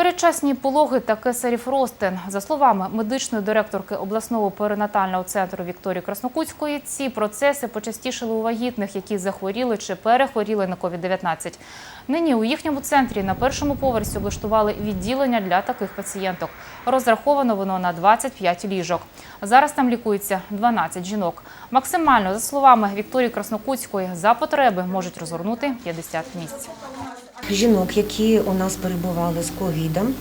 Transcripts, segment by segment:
Передчасні пологи та кесарів ростин. За словами медичної директорки обласного перинатального центру Вікторії Краснокутської, ці процеси почастішили у вагітних, які захворіли чи перехворіли на COVID-19. Нині у їхньому центрі на першому поверсі облаштували відділення для таких пацієнток. Розраховано воно на 25 ліжок. Зараз там лікується 12 жінок. Максимально, за словами Вікторії Краснокутської, за потреби можуть розгорнути 50 місць. Жінок, які у нас перебували з ковідом.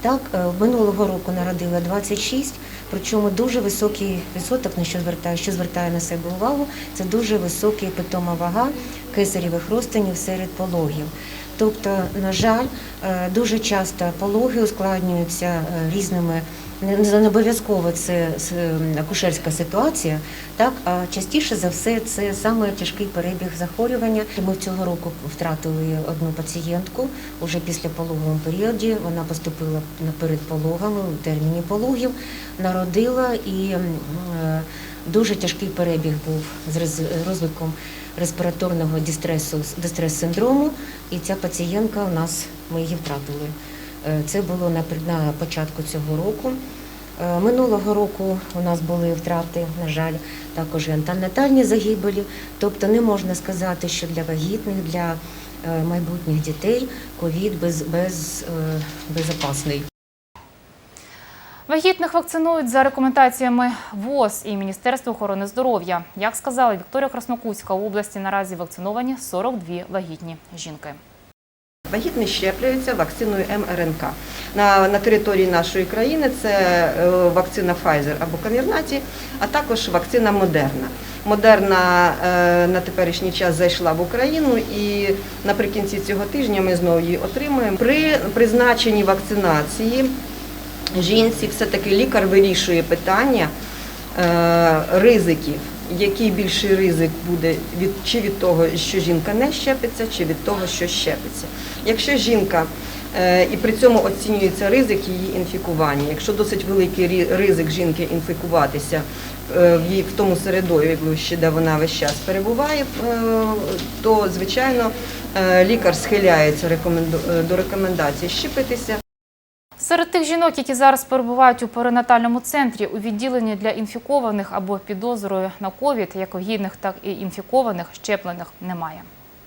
Так, е, минулого року народила 26, причому дуже високий відсоток, на що звертає, що звертає на себе увагу, це дуже високий питома вага кисарєвих розтинів серед пологів. Тобто, на жаль, е, дуже часто пологи ускладнюються е, різними не обов'язково це акушерська ситуація, так а частіше за все це саме тяжкий перебіг захворювання. Ми цього року втратили одну пацієнтку уже після пологовому періоді. Вона поступила наперед пологами у терміні пологів, народила і е, дуже тяжкий перебіг був з розвитком респіраторного дистресу, дистрес-синдрому. І ця пацієнтка у нас ми її втратили. Е, Це було на, початку цього року. Е, Минулого року у нас були втрати, на жаль, також і антенатальні загибелі. Тобто не можна сказати, що для вагітних, для е, майбутніх дітей ковід без, без, безопасний. Вагітних вакцинують за рекомендаціями ВОЗ і Міністерства охорони здоров'я. Як сказала Вікторія Краснокутська, у області наразі вакциновані 42 вагітні жінки. Вагітні щеплюються вакциною МРНК. На, на території нашої країни це е, вакцина Pfizer або Камірнаті, а також вакцина Модерна. Модерна на теперішній час зайшла в Україну і наприкінці цього тижня ми знову її отримуємо. При призначенні вакцинації жінці все-таки лікар вирішує питання е, ризиків. Який більший ризик буде від чи від того, що жінка не щепиться, чи від того, що щепиться. Якщо жінка е, і при цьому оцінюється ризик її інфікування. Якщо досить великий ризик жінки інфікуватися е, в тому середовищі, де вона весь час перебуває, то звичайно лікар схиляється до рекомендації щепитися. Серед тих жінок, які зараз перебувають у перинатальному центрі, у відділенні для інфікованих або підозрою на ковід, як вагітних, так і інфікованих, щеплених немає.